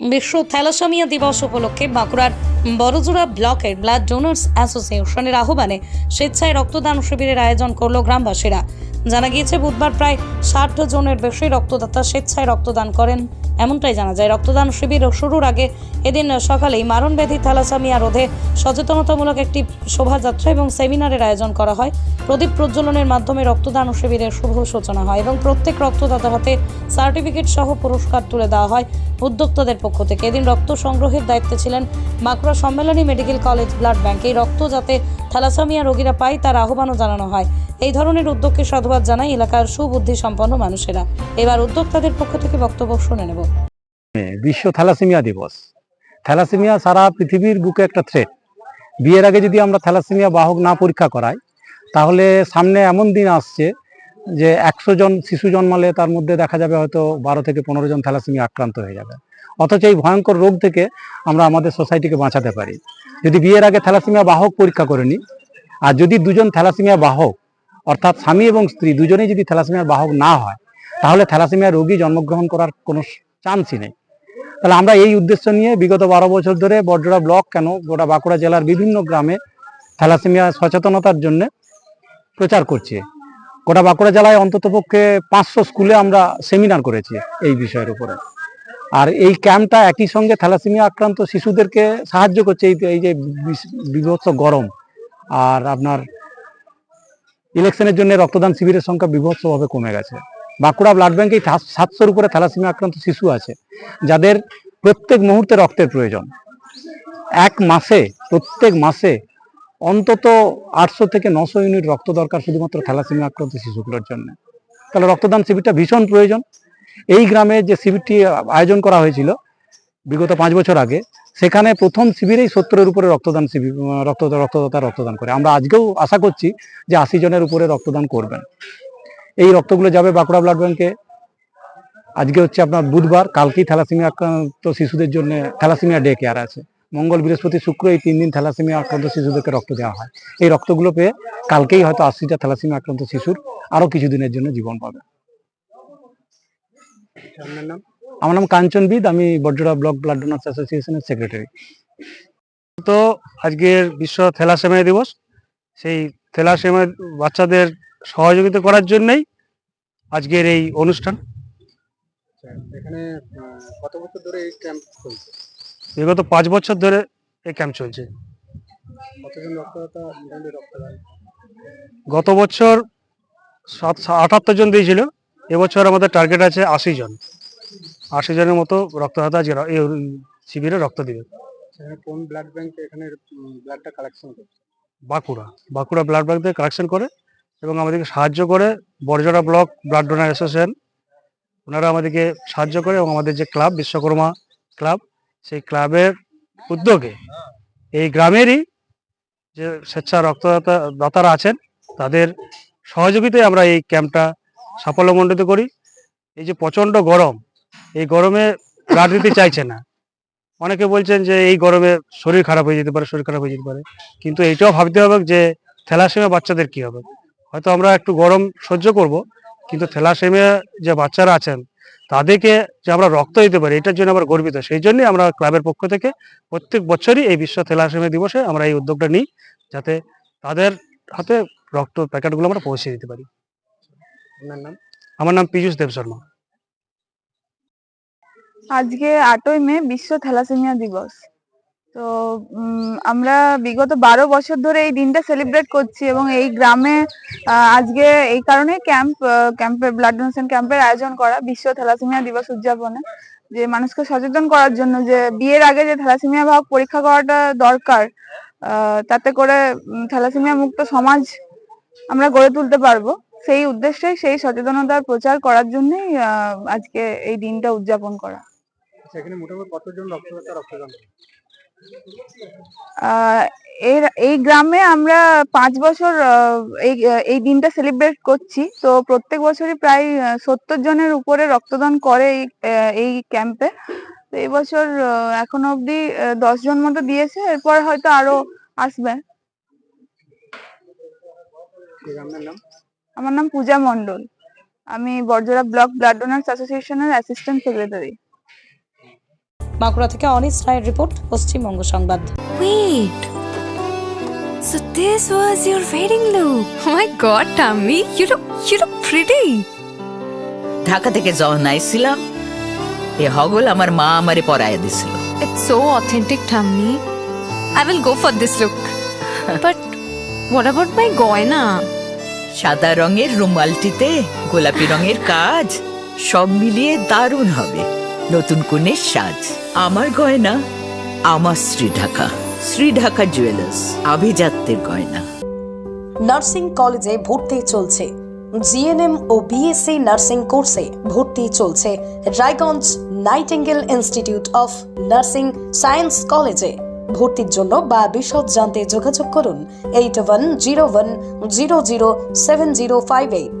বিশ্ব থ্যালাসেমিয়া দিবস উপলক্ষে বাঁকুড়ার বড়জোড়া ব্লকের ব্লাড ডোনার্স অ্যাসোসিয়েশনের আহ্বানে স্বেচ্ছায় রক্তদান শিবিরের আয়োজন করল গ্রামবাসীরা। জানা গিয়েছে, বুধবার প্রায় ষাট জনের বেশি রক্তদাতা স্বেচ্ছায় রক্তদান করেন। এমনটাই জানা যায়। রক্তদান শিবির শুরুর আগে এদিন সকালেই মারণ ব্যাধি থ্যালাসেমিয়া রোধে সচেতনতামূলক একটি শোভাযাত্রা এবং সেমিনারের আয়োজন করা হয়। প্রদীপ প্রজ্বলনের মাধ্যমে রক্তদান শিবিরের শুভ সূচনা হয় এবং প্রত্যেক রক্তদাতার হাতে সার্টিফিকেট সহ পুরস্কার তুলে দেওয়া হয় উদ্যোক্তাদের পক্ষ থেকে। এদিন রক্ত সংগ্রহের দায়িত্বে ছিলেন Bankura Sammilani medical college blood bank. এই রক্ত যাতে থ্যালাসেমিয়া রোগীরা পায়, তার আহ্বানও জানানো হয়। এই ধরনের উদ্যোগকে সাধুবাদ জানায় এলাকার সুবুদ্ধি সম্পন্ন মানুষেরা। এবার উদ্যোক্তাদের পক্ষ থেকে বক্তব্য শুনে নেব। বিশ্ব থ্যালাসেমিয়া দিবস। থ্যালাসেমিয়া সারা পৃথিবীর বুকে একটা থ্রেট বিয়ের আগে যদি আমরা থ্যালাসেমিয়া বাহক না পরীক্ষা করাই, তাহলে সামনে এমন দিন আসছে যে একশো জন, শিশু জন্মালে তার মধ্যে দেখা যাবে হয়তো বারো থেকে পনেরো জন থ্যালাসেমিয়া আক্রান্ত হয়ে যাবে। অথচ এই ভয়ঙ্কর রোগ থেকে আমরা আমাদের সোসাইটিকে বাঁচাতে পারি। যদি বিয়ের আগে থ্যালাসেমিয়া বাহক পরীক্ষা করে নিই আর যদি দুজন থ্যালাসেমিয়া বাহক অর্থাৎ স্বামী এবং স্ত্রী দুজনেই যদি থ্যালাসেমিয়ার বাহক না হয় তাহলে থ্যালাসেমিয়া রোগী জন্মগ্রহণ করার কোনো চান্সই নেই তাহলে আমরা এই উদ্দেশ্য নিয়ে বিগত বারো বছর ধরে বড্রা ব্লক কেন গোটা বাঁকুড়া জেলার বিভিন্ন গ্রামে থ্যালাসেমিয়া সচেতনতার জন্য প্রচার করছি গোটা বাঁকুড়া জেলায় অন্ততপক্ষে পাঁচশো স্কুলে আমরা সেমিনার করেছি এই বিষয়ের উপরে আর এই ক্যাম্পটা একই সঙ্গে থ্যালাসেমিয়া আক্রান্ত শিশুদেরকে সাহায্য করছে এই যে বিভৎস গরম আর আপনার ইলেকশনের জন্য রক্তদান শিবিরের সংখ্যা বিভৎসভাবে কমে গেছে। বাঁকুড়া ব্লাড ব্যাংকে সাতশোর উপরে থ্যালাসেমিয়া আক্রান্ত শিশু আছে, যাদের প্রত্যেক মুহূর্তে রক্তের প্রয়োজন। এক মাসে, প্রত্যেক মাসে অন্তত আটশো থেকে নশো ইউনিট রক্ত দরকার শুধুমাত্র থ্যালাসেমিয়া আক্রান্ত শিশুগুলোর জন্য। তাহলে রক্তদান শিবিরটা ভীষণ প্রয়োজন। এই গ্রামে যে শিবিরটি আয়োজন করা হয়েছিল, বিগত পাঁচ বছর আগে সেখানে প্রথম শিবিরেই সত্তরের উপরে রক্তদান শিবির রক্ত রক্তদাতা রক্তদান করে। আমরা আজকেও আশা করছি যে আশি জনের উপরে রক্তদান করবেন। এই রক্তগুলো যাবে বাঁকুড়া ব্লাড ব্যাংকে। আজকে হচ্ছে আপনার বুধবার, কালকেই থ্যালাসেমিয়া আক্রান্ত শিশুদের জন্য, থ্যালাসেমিয়া ডে কেয়ার আছে। মঙ্গল, বৃহস্পতি, শুক্র এই তিন দিন থ্যালাসেমিয়া আক্রান্ত শিশুদেরকে রক্ত দেওয়া হয়। এই রক্তগুলো পেয়ে কালকেই হয়তো আশিটা থ্যালাসেমিয়া আক্রান্ত শিশুর আরও কিছুদিনের জন্য জীবন পাবে। আমার নাম কাঞ্চনবিদ আমি বড্ডরা ব্লক ব্লাড ডোনার্স অ্যাসোসিয়েশনের সেক্রেটারি। তো আজকের বিশ্ব থ্যালাসেমিয়া দিবস সেই থ্যালাসেমিয়া বাচ্চাদের সহযোগিতা করার জন্যই আজকের এই অনুষ্ঠান। এখানে কত বছর ধরে এই ক্যাম্প চলছে? বিগত পাঁচ বছর ধরে এই ক্যাম্প চলছে। গত বছর সাত আটাত্তর জন দিয়েছিল এবছর আমাদের টার্গেট আছে আশি জন। আশি জনের মতো রক্তদাতা এই শিবিরে রক্ত দিবে। কোন ব্লাড ব্যাংক এখানে ব্লাডটা কালেকশন করছে বাঁকুড়া। বাঁকুড়া ব্লাড ব্যাংক থেকে কালেকশন করে এবং আমাদেরকে সাহায্য করে Barjora block blood donor association ওনারা আমাদেরকে সাহায্য করে এবং আমাদের যে ক্লাব বিশ্বকর্মা ক্লাব সেই ক্লাবের উদ্যোগে এই গ্রামেরই যে স্বেচ্ছা রক্তদাতা দাতারা আছেন তাদের সহযোগিতায় আমরা এই ক্যাম্পটা সাফল্যমণ্ডিত করি। এই যে প্রচণ্ড গরম এই গরমে ব্লাড দিতে চাইছে না। অনেকে বলছেন যে এই গরমে শরীর খারাপ হয়ে যেতে পারে, শরীর খারাপ হয়ে যেতে পারে। কিন্তু এইটাও ভাবতে হবে যে থ্যালাসেমিয়া বাচ্চাদের কি হবে? হয়তো আমরা একটু গরম সহ্য করব, কিন্তু থ্যালাসেমিয়া যে বাচ্চারা আছেন, তাদেরকে যে আমরা রক্ত দিতে পারি, এটার জন্য আমরা গর্বিত। সেই জন্যই আমরা ক্লাবের পক্ষ থেকে প্রত্যেক বছরই এই বিশ্ব থ্যালাসেমিয়া দিবসে আমরা এই উদ্যোগটা নিই, যাতে তাদের হাতে রক্ত প্যাকেটগুলো আমরা পৌঁছে দিতে পারি। আপনার নাম? আমার নাম পীযুষ দেব শর্মা আজকে আটই মে বিশ্ব থ্যালাসেমিয়া দিবস। তো আমরা বিগত বারো বছর ধরে এই দিনটা সেলিব্রেট করছি এবং এই গ্রামে আজকে এই কারণে ক্যাম্প ক্যাম্পের ব্লাড ডোনেশন ক্যাম্পের আয়োজন করা বিশ্ব থ্যালাসেমিয়া দিবস উদযাপনে। যে মানুষকে সচেতন করার জন্য যে বিয়ের আগে যে থ্যালাসেমিয়া ভাব পরীক্ষা করাটা দরকার তাতে করে থ্যালাসেমিয়া মুক্ত সমাজ আমরা গড়ে তুলতে পারব। সেই উদ্দেশ্যে সেই সচেতনতার প্রচার করার জন্যই আজকে এই দিনটা উদযাপন করা। সেখানে মোটামুটি কতজন রক্তদাতা রক্তদান এর এই গ্রামে আমরা পাঁচ বছর এই এই দিনটা সেলিব্রেট করছি। তো প্রত্যেক বছরই প্রায় সত্তর জনের উপরে রক্তদান করে এই ক্যাম্পে তো এই বছর আহ, এখনও অবধি দশ জন মতো দিয়েছে। এরপর হয়তো আরও আসবে। আমার নাম পূজা মন্ডল আমি বড়জোড়া ব্লক ব্লাড ডোনার্স অ্যাসোসিয়েশনের অ্যাসিস্ট্যান্ট সেক্রেটারি বাঁকুড়া থেকে অনিস রায়ের রিপোর্ট পশ্চিমবঙ্গ সংবাদ Wait. So this was your wedding look. Oh my god, Tammy, you look you look pretty. Dhaka থেকে যখন আইছিলাম এ হগল আমার মা আমারে পরাইয়া দিছিল It's so authentic, Tammy. I will go for this look. but what about my goina? সাদা রঙের রুমালটিতে গোলাপি রঙের কাজ সব মিলিয়ে দারুণ হবে নতুন কনের সাজ। আমার গয়না, আমার শ্রী ঢাকা শ্রী ঢাকা জুয়েলার্স, আভিজাত্যের গয়না। নার্সিং কলেজে ভর্তি চলছে। জিএনএম ও বিএসসি নার্সিং কোর্সে ভর্তি চলছে Raiganj Nightingale institute of nursing science কলেজে। ভর্তির জন্য বা বিশদ জানতে যোগাযোগ করুন eight one zero one zero zero seven zero five eight.